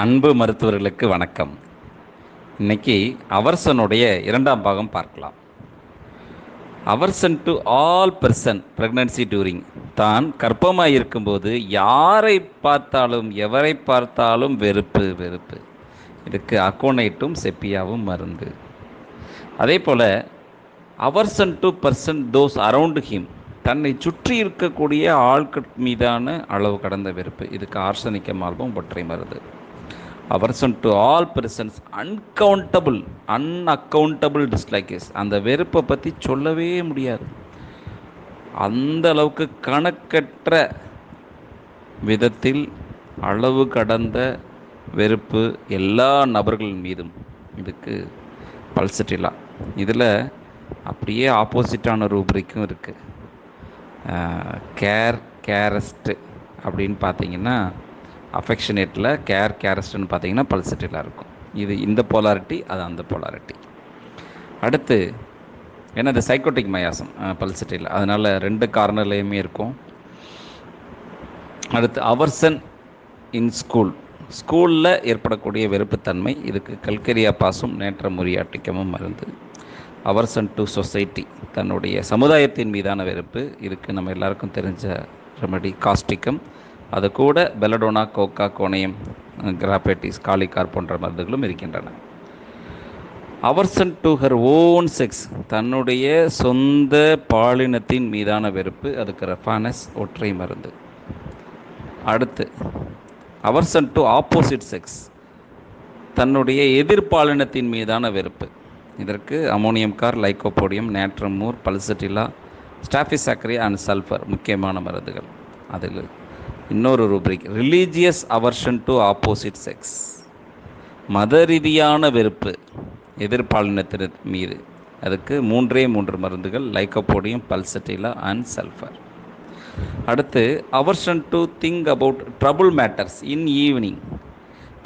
அன்பு மருத்துவர்களுக்கு வணக்கம். இன்னைக்கு அவர்சனுடைய இரண்டாம் பாகம் பார்க்கலாம். Aversion to all person pregnancy during தான் கர்ப்பமாக இருக்கும்போது யாரை பார்த்தாலும் எவரை பார்த்தாலும் வெறுப்பு வெறுப்பு. இதுக்கு அக்கோனைட்டும் செப்பியாவும் மருந்து. அதே போல் aversion to person those around him தன்னை சுற்றி இருக்கக்கூடிய ஆட்கள் மீதான அளவு கடந்த வெறுப்பு. இதுக்கு ஆர்சனிக்க மார்பம் ஒற்றை மருந்து aversion to all persons uncountable unaccountable dislikes அந்த வெறுப்பை பற்றி சொல்லவே முடியாது. அந்த அளவுக்கு கணக்கற்ற விதத்தில் அளவு கடந்த வெறுப்பு எல்லா நபர்கள் மீதும் இதுக்கு பல்சட்டிலா இதில் அப்படியே ஆப்போசிட்டான ரூபரிக்கும் இருக்குது கேர் கேரஸ்ட்டு அப்படின்னு பார்த்தீங்கன்னா அஃபெக்ஷனேட்டில் கேர் கேரஸ்ட்னு பார்த்தீங்கன்னா பல்சிட்டிலாக இருக்கும். இது இந்த போலாரிட்டி அது அந்த போலாரிட்டி அடுத்து ஏன்னா இது சைக்கோட்டிக் மயாசம் பல்சிட்டியில் அதனால் ரெண்டு கார்னர்லேயுமே இருக்கும். அடுத்து அவர்சன் இன் ஸ்கூல் ஸ்கூலில் ஏற்படக்கூடிய வெறுப்புத்தன்மை இதுக்கு கல்கரியா பாசும் நேற்ற முறியாட்டிக்கமும் மருந்து. அவர்சன் டு சொசைட்டி தன்னுடைய சமுதாயத்தின் மீதான வெறுப்பு. இதுக்கு நம்ம எல்லாருக்கும் தெரிஞ்ச ரெமடி காஸ்டிக்கம் அது கூட பெலடோனா கோக்கா கோணையம் கிராபேட்டிஸ் காலிகார் போன்ற மருந்துகளும் இருக்கின்றன. Aversion to her own sex தன்னுடைய சொந்த பாலினத்தின் மீதான வெறுப்பு அதுக்கு ரெஃபானஸ் ஒற்றை மருந்து. அடுத்து அவர்சன் டு ஆப்போசிட் செக்ஸ் தன்னுடைய எதிர்பாலினத்தின் மீதான வெறுப்பு. இதற்கு ammonium carb lycopodium natrum mur pulsatilla staphisagria and sulphur முக்கியமான மருந்துகள். அதில் இன்னொரு rubric religious aversion to opposite sex மத ரீதியான வெறுப்பு எதிர்பாலினத்தின் மீது. அதுக்கு மூன்றே மூன்று மருந்துகள் லைக்கோபோடியம் பல்சட்டிலா அண்ட் சல்ஃபர் அடுத்து aversion to think about trouble matters in evening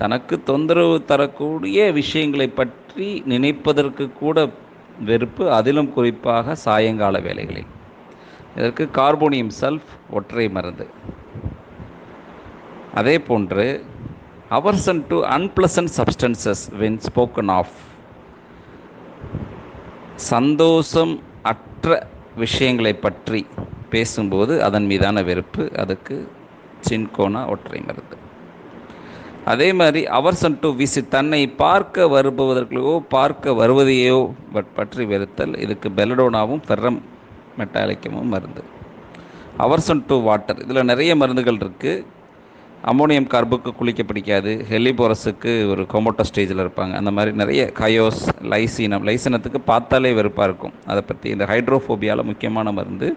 தனக்கு தொந்தரவு தரக்கூடிய விஷயங்களை பற்றி நினைப்பதற்கு கூட வெறுப்பு அதிலும் குறிப்பாக சாயங்கால வேலைகளில் இதற்கு கார்போனியம் செல்ஃப் ஒற்றை மருந்து. அதே போன்று aversion to unpleasant substances when spoken of சந்தோஷம் அற்ற விஷயங்களை பற்றி பேசும்போது அதன் மீதான வெறுப்பு அதுக்கு சின்கோனா ஒற்றை மருந்து. அதே மாதிரி அவர்சன் டு விசி தன்னை பார்க்க வருபவர்களையோ பார்க்க வருவதையோ பற்றி வெறுத்தல் இதுக்கு பெலடோனாவும் ஃபெர்ரம் மெட்டாலிக்கமும் மருந்து. அவர்சன் டு வாட்டர் இதில் நிறைய மருந்துகள் இருக்குது அமோனியம் கார்புக்கு குளிக்க பிடிக்காது. ஹெலிபோரஸுக்கு ஒரு கொமோட்டோ ஸ்டேஜில் இருப்பாங்க. அந்த மாதிரி நிறைய கயோஸ் லைசீனம் லைசீனத்துக்கு பார்த்தாலே வெறுப்பாக இருக்கும். அதை பற்றி இந்த ஹைட்ரோஃபோபியாவில் முக்கியமான மருந்து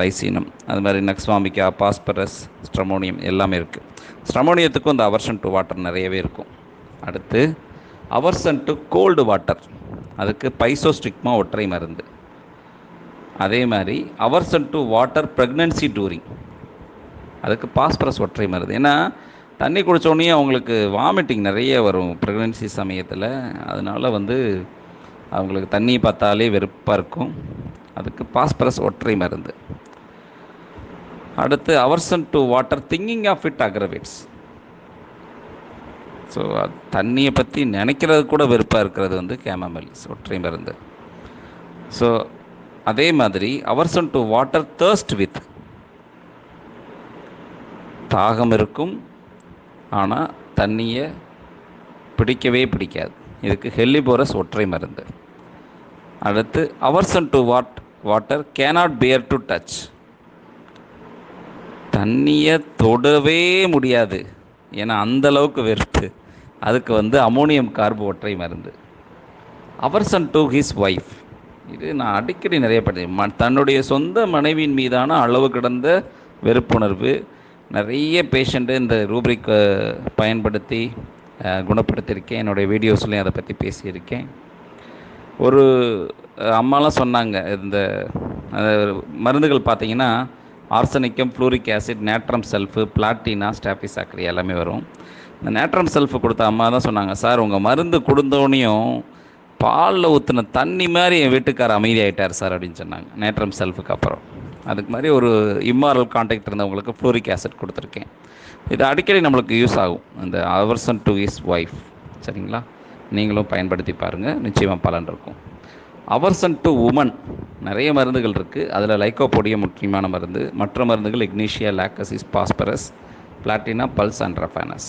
ரைசீனம் அது மாதிரி நக்ஸ்வாமிக்கா பாஸ்பரஸ் ஸ்ட்ரமோனியம் எல்லாமே இருக்குது ஸ்ட்ரமோனியத்துக்கும் இந்த அவர்ஷன் டு வாட்டர் நிறையவே இருக்கும். அடுத்து அவர்சன் டு கோல்டு வாட்டர் அதுக்கு பைசோஸ்டிக்மா ஒற்றை மருந்து. அதே மாதிரி aversion to water pregnancy during அதுக்கு பாஸ்பரஸ் ஒற்றை மருந்து. ஏன்னா தண்ணி குடித்தோடனே அவங்களுக்கு வாமிட்டிங் நிறைய வரும் ப்ரெக்னென்சி சமயத்தில். அதனால் வந்து அவங்களுக்கு தண்ணி பார்த்தாலே வெறுப்பாக இருக்கும். அதுக்கு பாஸ்பரஸ் ஒற்றை மருந்து. அடுத்து aversion to water thinking of it aggravates so தண்ணியை பற்றி நினைக்கிறது கூட வெறுப்பாக இருக்கிறது வந்து கேமமெல்ஸ் ஒற்றை மருந்து. ஸோ அதே மாதிரி aversion to water thirst with தாகம் இருக்கும் ஆனால் தண்ணியை பிடிக்கவே பிடிக்காது. இதுக்கு ஹெல்லிபோரஸ் ஒற்றை மருந்து. அடுத்து aversion to what water cannot bear to touch. தண்ணியை தொடவே முடியாது. ஏன்னா அந்த அளவுக்கு அதுக்கு வந்து அமோனியம் கார்பு ஒற்றை மருந்து. அவர்சன் டு ஹிஸ் ஒய்ஃப் இது நான் அடிக்கடி நிறைய படித்தேன். ம தன்னுடைய சொந்த மனைவியின் மீதான அளவு கிடந்த வெறுப்புணர்வு நிறைய பேஷண்ட்டு இந்த ரூப்ரிக் பயன்படுத்தி குணப்படுத்தியிருக்கேன். என்னுடைய வீடியோஸ்லையும் அதை பற்றி பேசியிருக்கேன். ஒரு அம்மாலாம் சொன்னாங்க இந்த மருந்துகள் பார்த்தீங்கன்னா arsenicum fluoric acid natrum shelf platina staphysagria எல்லாமே வரும். இந்த நேட்ரம் செல்ஃபு கொடுத்த அம்மா தான் சொன்னாங்க சார் உங்கள் மருந்து கொடுத்தோடனையும் பாலில் ஊற்றின தண்ணி மாதிரி என் வீட்டுக்கார அமைதியாயிட்டார் சார் அப்படின்னு சொன்னாங்க நேட்ரம் செல்ஃபுக்கு அப்புறம். அதுக்கு மாதிரி ஒரு இம்மாரல் கான்டாக்ட் இருந்தவங்களுக்கு ஃப்ளோரிக் ஆசிட் கொடுத்துருக்கேன். இது அடிக்கடி நம்மளுக்கு யூஸ் ஆகும். இந்த அவர்சன் டு இஸ் ஒய்ஃப் சரிங்களா? நீங்களும் பயன்படுத்தி பாருங்கள் நிச்சயமாக பலன் இருக்கும். அவர்சன் டு உமன் நிறைய மருந்துகள் இருக்குது அதில் லைக்கோபோடிய முக்கியமான மருந்து. மற்ற மருந்துகள் ignatia lachesis phosphorus platina puls and raphanus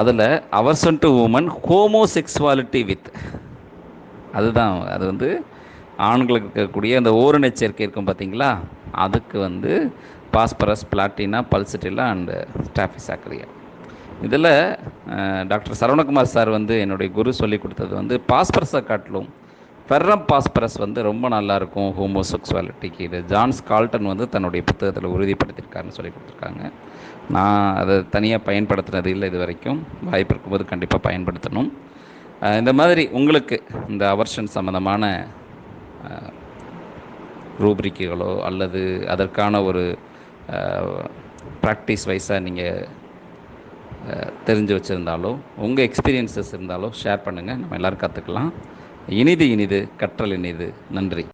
அதில் aversion to woman homosexuality with அதுதான் அது வந்து ஆண்களுக்கு இருக்கக்கூடிய அந்த ஓரண சேர்க்கை இருக்கும் பார்த்தீங்களா? அதுக்கு வந்து phosphorus platina pulsatilla and staphysagria இதில் டாக்டர் சரவணகுமார் சார் வந்து என்னுடைய குரு சொல்லி கொடுத்தது வந்து பாஸ்பரஸை காட்டிலும் ஃபெர்ரம் பாஸ்பரஸ் வந்து ரொம்ப நல்லாயிருக்கும் ஹோமோசெக்ஸுவாலிட்டிக்கு இது ஜான்ஸ் கால்டன் வந்து தன்னுடைய புத்தகத்தில் உறுதிப்படுத்தியிருக்காருன்னு சொல்லி கொடுத்துருக்காங்க. நான் அதை தனியாக பயன்படுத்தினது இல்லை இது வரைக்கும் வாய்ப்பு இருக்கும்போது கண்டிப்பாக பயன்படுத்தணும். இந்த மாதிரி உங்களுக்கு இந்த அவர்ஷன் சம்மந்தமான ரூப்ரிக்குகளோ அல்லது அதற்கான ஒரு ப்ராக்டிஸ் வைஸாக நீங்கள் தெரிஞ்சு வச்சுருந்தாலோ உங்கள் எக்ஸ்பீரியன்ஸஸ் இருந்தாலோ ஷேர் பண்ணுங்கள் நம்ம எல்லோரும் கற்றுக்கலாம் இனிது இனிது கற்றல் இனிது. நன்றி.